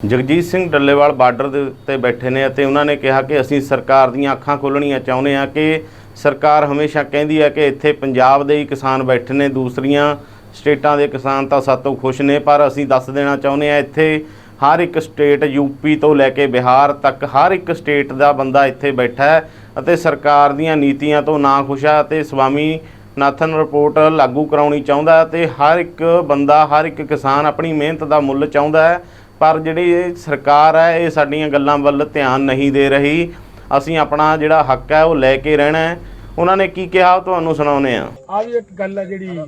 Jagjit Singh Dallewal border ਦੇ ਉੱਤੇ ਬੈਠੇ ਨੇ ਅਤੇ ਉਹਨਾਂ ਨੇ ਕਿਹਾ ਕਿ ਅਸੀਂ ਸਰਕਾਰ ਦੀਆਂ ਅੱਖਾਂ ਖੋਲਣੀਆਂ ਚਾਹੁੰਦੇ ਹਾਂ ਕਿ ਸਰਕਾਰ ਹਮੇਸ਼ਾ ਕਹਿੰਦੀ ਹੈ ਕਿ ਇੱਥੇ ਪੰਜਾਬ ਦੇ ਹੀ ਕਿਸਾਨ ਬੈਠੇ ਨੇ, ਦੂਸਰੀਆਂ ਸਟੇਟਾਂ ਦੇ ਕਿਸਾਨ ਤਾਂ ਸਾਤੋਂ ਖੁਸ਼ ਨੇ, ਪਰ ਅਸੀਂ ਦੱਸ ਦੇਣਾ ਚਾਹੁੰਦੇ ਹਾਂ ਇੱਥੇ ਹਰ ਇੱਕ ਸਟੇਟ ਯੂਪੀ ਤੋਂ ਲੈ ਕੇ ਬਿਹਾਰ ਤੱਕ ਹਰ ਇੱਕ ਸਟੇਟ ਦਾ ਬੰਦਾ ਇੱਥੇ ਬੈਠਾ ਹੈ ਅਤੇ ਸਰਕਾਰ ਦੀਆਂ ਨੀਤੀਆਂ ਤੋਂ ਨਾ ਖੁਸ਼ ਹੈ ਅਤੇ ਸਵਾਮੀ ਨਾਥਨ ਰਿਪੋਰਟ ਲਾਗੂ ਕਰਾਉਣੀ ਚਾਹੁੰਦਾ ਹੈ ਤੇ ਹਰ ਇੱਕ ਬੰਦਾ, ਹਰ ਇੱਕ ਕਿਸਾਨ ਆਪਣੀ ਮਿਹਨਤ ਦਾ ਮੁੱਲ ਚਾਹੁੰਦਾ ਹੈ ਪਰ ਜਿਹੜੀ ਇਹ ਸਰਕਾਰ ਹੈ, ਇਹ ਸਾਡੀਆਂ ਗੱਲਾਂ ਵੱਲ ਧਿਆਨ ਨਹੀਂ ਦੇ ਰਹੀ। ਅਸੀਂ ਆਪਣਾ ਜਿਹੜਾ ਹੱਕ ਹੈ, ਉਹ ਲੈ ਕੇ ਰਹਿਣਾ ਹੈ। ਉਹਨਾਂ ਨੇ ਕੀ ਕਿਹਾ ਤੁਹਾਨੂੰ ਸੁਣਾਉਂਦੇ ਆ ਆ ਵੀ ਇੱਕ ਗੱਲ ਹੈ ਜਿਹੜੀ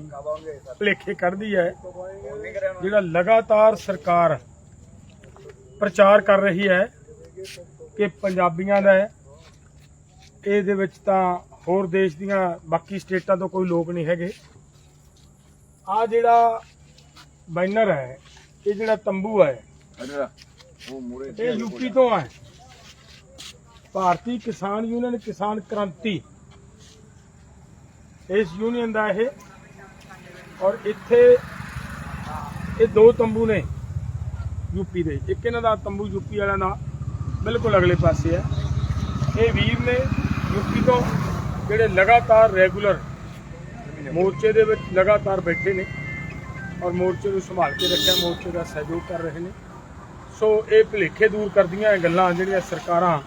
ਭਲੇਖੇ ਕੱਢਦੀ ਹੈ, ਜਿਹੜਾ ਲਗਾਤਾਰ ਸਰਕਾਰ ਪ੍ਰਚਾਰ ਕਰ ਰਹੀ ਹੈ ਕਿ ਪੰਜਾਬੀਆਂ ਦਾ ਇਹਦੇ ਵਿੱਚ ਤਾਂ ਹੋਰ ਦੇਸ਼ ਦੀਆਂ ਬਾਕੀ ਸਟੇਟਾਂ ਤੋਂ ਕੋਈ ਲੋਕ ਨਹੀਂ ਹੈਗੇ। ਆ ਜਿਹੜਾ ਬੈਨਰ ਹੈ, ਇਹ ਜਿਹੜਾ ਤੰਬੂ ਹੈ ਇਹ ਯੂਪੀ ਤੋਂ ਹੈ ਭਾਰਤੀ ਕਿਸਾਨ ਯੂਨੀਅਨ ਕਿਸਾਨ ਕ੍ਰਾਂਤੀ। ਇਸ ਯੂਨੀਅਨ ਦਾ ਇਹ ਔਰ ਇੱਥੇ ਇਹ ਦੋ ਤੰਬੂ ਨੇ ਯੂਪੀ ਦੇ। ਇੱਕ ਇਹਨਾਂ ਦਾ ਤੰਬੂ ਯੂਪੀ ਵਾਲਿਆਂ ਦਾ ਬਿਲਕੁਲ ਅਗਲੇ ਪਾਸੇ ਹੈ। ਇਹ ਵੀਰ ਨੇ ਯੂਪੀ ਤੋਂ ਜਿਹੜੇ ਲਗਾਤਾਰ ਰੈਗੂਲਰ ਮੋਰਚੇ ਦੇ ਵਿੱਚ ਲਗਾਤਾਰ ਬੈਠੇ ਨੇ ਔਰ ਮੋਰਚੇ ਨੂੰ ਸੰਭਾਲ ਕੇ ਰੱਖਿਆ ਮੋਰਚੇ ਦਾ ਸਹਿਯੋਗ ਕਰ ਰਹੇ ਨੇ। ਸੋ ਇਹ ਭੁਲੇਖੇ ਦੂਰ ਕਰਦੀਆਂ ਇਹ ਗੱਲਾਂ ਜਿਹੜੀਆਂ ਸਰਕਾਰਾਂ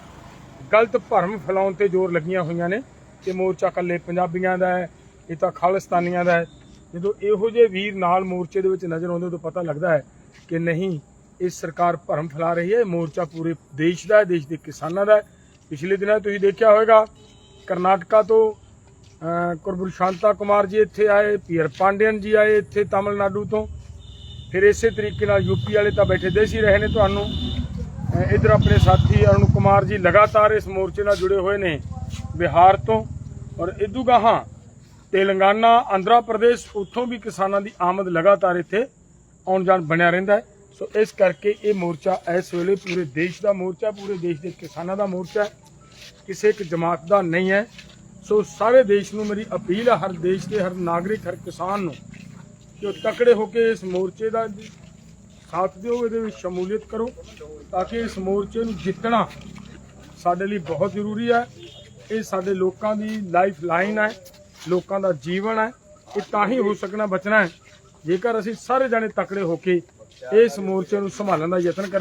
ਗਲਤ ਭਰਮ ਫੈਲਾਉਣ ਤੇ ਜ਼ੋਰ ਲੱਗੀਆਂ ਹੋਈਆਂ ਨੇ। ਕਿ ਮੋਰਚਾ ਇਕੱਲੇ ਪੰਜਾਬੀਆਂ ਦਾ ਹੈ ਇਹ ਤਾਂ ਖਾਲਿਸਤਾਨੀਆਂ ਦਾ ਹੈ। ਜਦੋਂ ਇਹੋ ਜਿਹੇ ਵੀਰ ਨਾਲ ਮੋਰਚੇ ਦੇ ਵਿੱਚ ਨਜ਼ਰ ਆਉਂਦੇ ਉਦੋਂ ਪਤਾ ਲੱਗਦਾ ਹੈ ਕਿ ਨਹੀਂ ਇਹ ਸਰਕਾਰ ਭਰਮ ਫੈਲਾ ਰਹੀ ਹੈ। ਇਹ ਮੋਰਚਾ ਪੂਰੇ ਦੇਸ਼ ਦਾ ਹੈ ਦੇਸ਼ ਦੇ ਕਿਸਾਨਾਂ ਦਾ ਹੈ। ਪਿਛਲੇ ਦਿਨਾਂ 'ਚ ਤੁਸੀਂ ਦੇਖਿਆ ਹੋਵੇਗਾ ਕਰਨਾਟਕਾ ਤੋਂ ਅਹ, ਕੁਰਬੁਰ ਸ਼ਾਂਤਾ ਕੁਮਾਰ ਜੀ ਇੱਥੇ ਆਏ ਪੀਅਰ ਪਾਂਡਿਅਨ ਜੀ ਆਏ ਇੱਥੇ ਤਾਮਿਲਨਾਡੂ ਤੋਂ। ਫਿਰ ਇਸੇ ਤਰੀਕੇ ਨਾਲ ਯੂਪੀ ਵਾਲੇ ਤਾਂ ਬੈਠੇ ਦੇਸ਼ ਹੀ ਰਹੇ ਨੇ ਤੁਹਾਨੂੰ। ਅਹ ਇੱਧਰ ਆਪਣੇ ਸਾਥੀ ਅਰੁਣ ਕੁਮਾਰ ਜੀ ਲਗਾਤਾਰ ਇਸ ਮੋਰਚੇ ਨਾਲ ਜੁੜੇ ਹੋਏ ਨੇ ਬਿਹਾਰ ਤੋਂ। ਔਰ ਇਦੂ ਗਾਹਾਂ ਤੇਲੰਗਾਨਾ, ਆਂਧਰਾ ਪ੍ਰਦੇਸ਼, ਉੱਥੋਂ ਵੀ ਕਿਸਾਨਾਂ ਦੀ ਆਮਦ ਲਗਾਤਾਰ ਇੱਥੇ ਆਉਣ ਜਾਣ ਬਣਿਆ ਰਹਿੰਦਾ ਹੈ। ਸੋ ਇਸ ਕਰਕੇ ਇਹ ਮੋਰਚਾ ਇਸ ਵੇਲੇ ਪੂਰੇ ਦੇਸ਼ ਦਾ ਮੋਰਚਾ ਪੂਰੇ ਦੇਸ਼ ਦੇ ਕਿਸਾਨਾਂ ਦਾ ਮੋਰਚਾ ਕਿਸੇ ਇੱਕ ਜਮਾਤ ਦਾ ਨਹੀਂ ਹੈ। ਸੋ ਸਾਰੇ ਦੇਸ਼ ਨੂੰ ਮੇਰੀ ਅਪੀਲ ਹੈ, ਹਰ ਦੇਸ਼ ਦੇ ਹਰ ਨਾਗਰਿਕ, ਹਰ ਕਿਸਾਨ ਨੂੰ ਕਿ ਤਕੜੇ ਹੋ ਕੇ ਇਸ ਮੋਰਚੇ ਦਾ ਸਾਥ ਦਿਓ, ਇਹਦੇ ਵਿੱਚ ਸ਼ਮੂਲੀਅਤ ਕਰੋ ਤਾਂ ਕਿ ਇਸ ਮੋਰਚੇ ਨੂੰ ਜਿੱਤਣਾ ਸਾਡੇ ਲਈ ਬਹੁਤ ਜ਼ਰੂਰੀ ਹੈ। ਇਹ ਸਾਡੇ ਲੋਕਾਂ ਦੀ ਲਾਈਫ ਲਾਈਨ ਹੈ, ਲੋਕਾਂ ਦਾ ਜੀਵਨ ਹੈ, ਇਹ ਤਾਂ ਹੀ ਹੋ ਸਕਣਾ, ਬਚਣਾ ਹੈ। ਜੇਕਰ ਅਸੀਂ ਸਾਰੇ ਜਾਣੇ ਤਕੜੇ ਹੋ ਕੇ ਇਸ ਮੋਰਚੇ ਨੂੰ ਸੰਭਾਲਣ ਦਾ ਯਤਨ ਕਰਾਂ